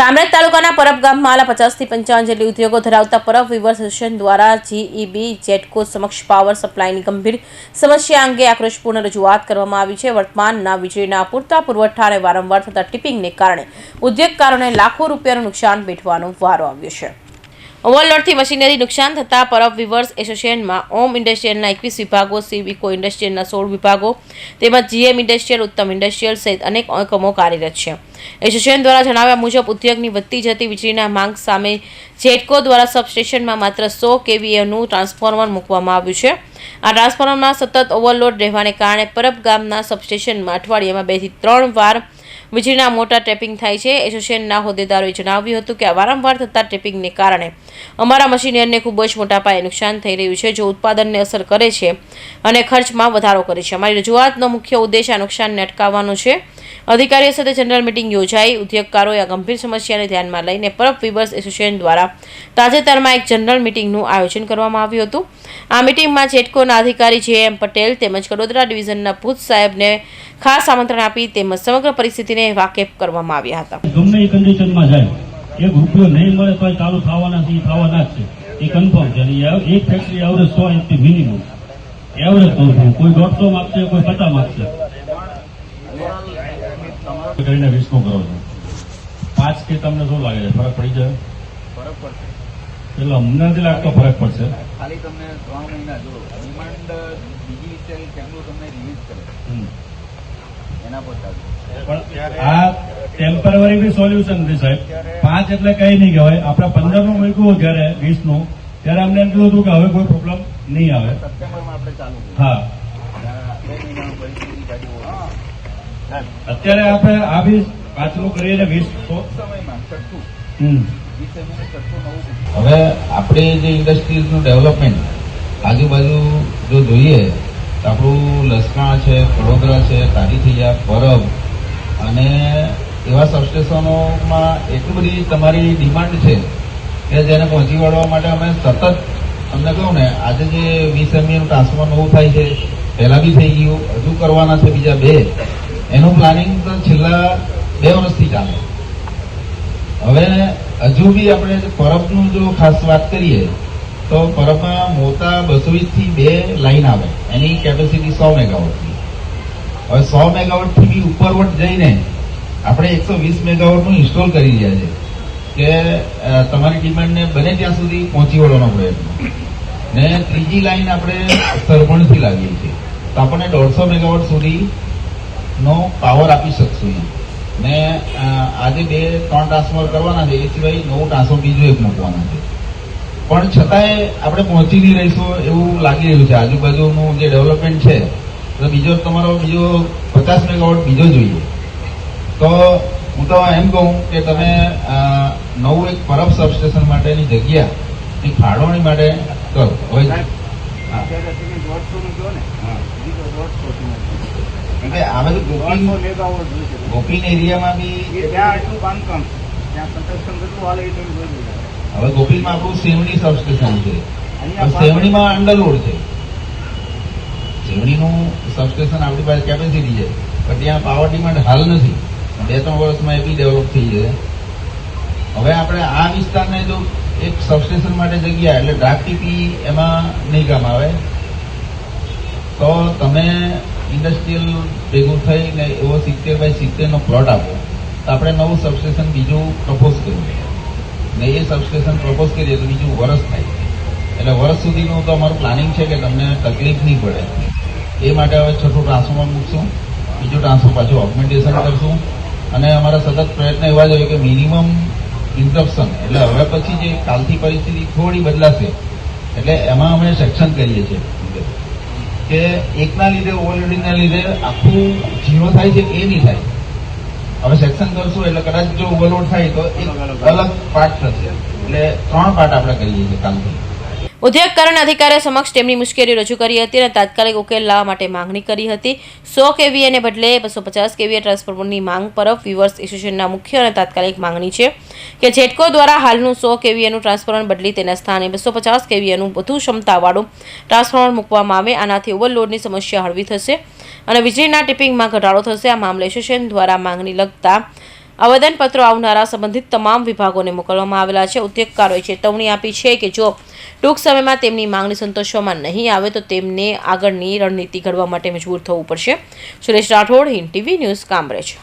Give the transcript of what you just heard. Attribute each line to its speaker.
Speaker 1: કામરેજ તાલુકાના પરબ ગામમાં આલા પચાસથી પંચાવન જેટલી ઉદ્યોગો ધરાવતા પરબ વિવર્સ સેશન દ્વારા જીઈબી જેટકો સમક્ષ પાવર સપ્લાયની ગંભીર સમસ્યા અંગે આક્રોશપૂર્ણ રજૂઆત કરવામાં આવી છે. વર્તમાનના વીજળીના પૂરતા પુરવઠા અને વારંવાર થતા ટિપિંગને કારણે ઉદ્યોગકારોને લાખો રૂપિયાનું નુકસાન વેઠવાનો વારો આવ્યો છે. ઓવરલોડથી મશીનરી નુકસાન થતાં પરબ વિવર્સ એસોસિએશનમાં ઓમ ઇન્ડસ્ટ્રીયલના એકવીસ વિભાગો સિવિકો ઇન્ડસ્ટ્રીયલના સોળ વિભાગો, તેમજ જીએમ ઇન્ડસ્ટ્રીયલ, ઉત્તમ ઇન્ડસ્ટ્રીયલ સહિત અનેક એકમો કાર્યરત છે. એસોસિએશન દ્વારા જણાવ્યા મુજબ, ઉદ્યોગની વધતી જતી વીજળીના માંગ સામે જેટકો દ્વારા સબસ્ટેશનમાં માત્ર સો કેવીએનું ટ્રાન્સફોર્મર મૂકવામાં આવ્યું છે. આ ટ્રાન્સફોર્મરમાં સતત ઓવરલોડ રહેવાને કારણે પરબ ગામના સબસ્ટેશનમાં અઠવાડિયામાં બેથી ત્રણ વાર વીજળીના મોટા ટેપિંગ થાય છે. એસોસિએશનના હોદ્દેદારોએ જણાવ્યું હતું કે વારંવાર થતા ટેપિંગને કારણે અમારા મશીનરીને ખૂબ જ મોટા પાયે નુકસાન થઈ રહ્યું છે, જો ઉત્પાદનને અસર કરે છે અને ખર્ચમાં વધારો કરે છે. અમારી રજૂઆતનો મુખ્ય ઉદ્દેશ આ નુકસાનને અટકાવવાનો છે. અધિકારીઓ સાથે જનરલ મિટિંગ યોજાઈ. ઉદ્યોગકારોએ આ ગંભીર સમસ્યાને ધ્યાનમાં લઈને પરબ વિવર્સ એસોસિએશન દ્વારા તાજેતરમાં એક જનરલ મિટિંગનું આયોજન કરવામાં આવ્યું હતું. આ મિટિંગમાં જેટકોના અધિકારી જે એમ પટેલ તેમજ કડોદરા ડિવિઝનના ભૂત સાહેબને ખાસ આમંત્રણ આપી તેમજ સમગ્ર પરિસ્થિતિને વાકેફ કરવામાં આવ્યા હતા.
Speaker 2: ગમે એ કન્ડિશનમાં જાય, એક રૂપિયો નહીં મળે તો ચાલુ થવાના છે થવાના છે. એ કન્ફર્મ છે. એક ફેક્ટરી એવરેજ સો એમપી મિનિમમ એવરેજ કોઈ દોઢસો માગશે, કોઈ પચાસ માગશે. કરીને વીસનું કરો છો. પાંચ કે તમને શું લાગે છે? ફરક પડી જાય?
Speaker 3: ફરક પડશે.
Speaker 2: એટલે અમને નથી લાગતો ફરક પડશે.
Speaker 3: ખાલી તમને ત્રણ મહિના જો ડિમાન્ડ બીજી સેલ કેટલું તમને રિલીઝ કરે. એના પર
Speaker 2: પણ આ ટેમ્પરરી બી સોલ્યુશન છે સાહેબ. પાંચ એટલે કઈ નહીં કહેવાય. આપણે પંદરનું મૂક્યું જયારે વીસનું ત્યારે અમને એમ કીધું હતું કે હવે કોઈ પ્રોબ્લેમ નહીં આવે.
Speaker 3: સપ્ટેમ્બરમાં આપણે ચાલુ
Speaker 2: હા
Speaker 3: આ બે મહિનાનું પરિસ્થિતિ ગાડી
Speaker 2: અત્યારે આપણે આ બી પાછલું કરીને વીસ
Speaker 4: હવે આપણે જે ઇન્ડસ્ટ્રીઝનું ડેવલપમેન્ટ આજુબાજુ જો જોઈએ તો આપણું લસકાણા છે વડોદરા છે કારીથૈયા પરબ અને એવા સબસ્ટેશનોમાં એટલી બધી તમારી ડિમાન્ડ છે કે જેને પહોંચી વળવા માટે અમે સતત તમને કહું ને આજે જે વીસ એમએનું ટ્રાન્સફોર્મર નવું થાય છે પહેલા બી થઈ ગયું હજુ કરવાના છે બીજા બે. એનું પ્લાનિંગ તો છેલ્લા બે વર્ષથી ચાલે. હવે હજુ બી આપણે પરબનું જો ખાસ વાત કરીએ, તો પરબમાં મોટા બસો થી બે લાઈન આવે. એની કેપેસિટી સો મેગાવોટની. હવે સો મેગાવોટથી બી ઉપરવટ જઈને આપણે એકસો વીસ મેગાવોટનું ઇન્સ્ટોલ કરી રહ્યા છે કે તમારી ડિમાન્ડને બને ત્યાં સુધી પહોંચી વળવાનો પ્રયત્ન. ને ત્રીજી લાઈન આપણે સરભણથી લાવીએ છીએ. તો આપણને દોઢસો મેગાવોટ સુધી નો પાવર આપી શકશું ને આજે બે ત્રણ ટ્રાન્સફર કરવાના છે એ સિવાય નવું ટ્રાન્સફર બીજું એક મૂકવાના છે. પણ છતાંય આપણે પહોંચી નહીં રહીશું એવું લાગી રહ્યું છે. આજુબાજુનું જે ડેવલપમેન્ટ છે તો બીજો તમારો બીજો પચાસ મેગાવોટ બીજો જોઈએ. તો હું તો એમ કહું કે તમે નવું એક પરબ સબસ્ટેશન માટેની જગ્યા ની ફાળવણી માટે કરો. હવે હા. એટલે આ બધું એરિયામાં બી
Speaker 3: ત્યાં આટલું બાંધકામ. ત્યાં કન્સ્ટ્રક્શન કેટલું હાલે એ તમે
Speaker 4: હવે ગોપીલમાં આપણું સેવણી સબસ્ટેશન છે. સેવણીમાં અંડરલોડ છે. સેવણીનું સબસ્ટેશન આપણી પાસે કેપેસિટી છે. પણ ત્યાં પાવર ડિમાન્ડ હાલ નથી. બે ત્રણ વર્ષમાં એ બી ડેવલપ થઈ જશે. હવે આપણે આ વિસ્તારને જો એક સબસ્ટેશન માટે જગ્યા એટલે ડ્રાફ્ટ ટીપી એમાં નહીં કામ આવે. તો તમે ઇન્ડસ્ટ્રીયલ ભેગું થઈને એવો સિત્તેર બાય સિત્તેરનો પ્લોટ આપો તો આપણે નવું સબસ્ટેશન બીજું પ્રપોઝ કર્યું. ને એ સબસ્ટેશન પ્રપોઝ કરીએ તો બીજું વરસ થાય. એટલે વર્ષ સુધીનું તો અમારું પ્લાનિંગ છે કે તમને તકલીફ નહીં પડે. એ માટે હવે છઠ્ઠું ટ્રાન્સફોર્મર મૂકશું. બીજું ટ્રાન્સફોર્મ પાછું ઓગમેન્ટેશન કરશું. અને અમારા સતત પ્રયત્ન એવા જ હોય કે મિનિમમ ઇન્ટરપ્શન એટલે હવે પછી જે કાલથી પરિસ્થિતિ થોડી બદલાશે. એટલે એમાં અમે સેક્શન કરીએ છીએ. કે એકના લીધે, ઓવરલોડિંગના લીધે આખું ઝીરો થાય છે એ નહીં થાય? હવે સેક્શન કરશું એટલે કદાચ જો ઓવરલોડ થાય તો એક અલગ પાર્ટ થશે. એટલે ત્રણ પાર્ટ આપણે કરીએ છીએ કાલથી
Speaker 1: ઉદ્યોગકારોના અધિકારી સમક્ષ તેમની મુશ્કેલી રજૂ કરી હતી અને તાત્કાલિક ઉકેલ લાવવા માટે માંગણી કરી હતી. સો કેવીએને બદલે બસો પચાસ કેવીએ ટ્રાન્સફોર્મરની માંગ પરફ વિવર્સ એસોસિએશનના મુખ્ય અને તાત્કાલિક માંગણી છે કે જેટકો દ્વારા હાલનું સો કેવીએનું ટ્રાન્સફોર્મર બદલી તેના સ્થાને બસો પચાસ કેવીએનું વધુ ક્ષમતાવાળું ટ્રાન્સફોર્મર મૂકવામાં આવે. આનાથી ઓવરલોડની સમસ્યા હળવી થશે અને વીજળીના ટિપિંગમાં ઘટાડો થશે. આ મામલે એસોસિએશન દ્વારા માંગણી લગતા આવેદનપત્રો આવનારા સંબંધિત તમામ વિભાગોને મોકલવામાં આવેલા છે. ઉદ્યોગકારોએ ચેતવણી આપી છે કે જો ટૂંક સમયમાં તેમની માંગણી સંતોષવામાં નહીં આવે, તો તેમને આગળની રણનીતિ ઘડવા માટે મજબૂર થવું પડશે. Suresh Rathod, Hind TV news, Kamrej.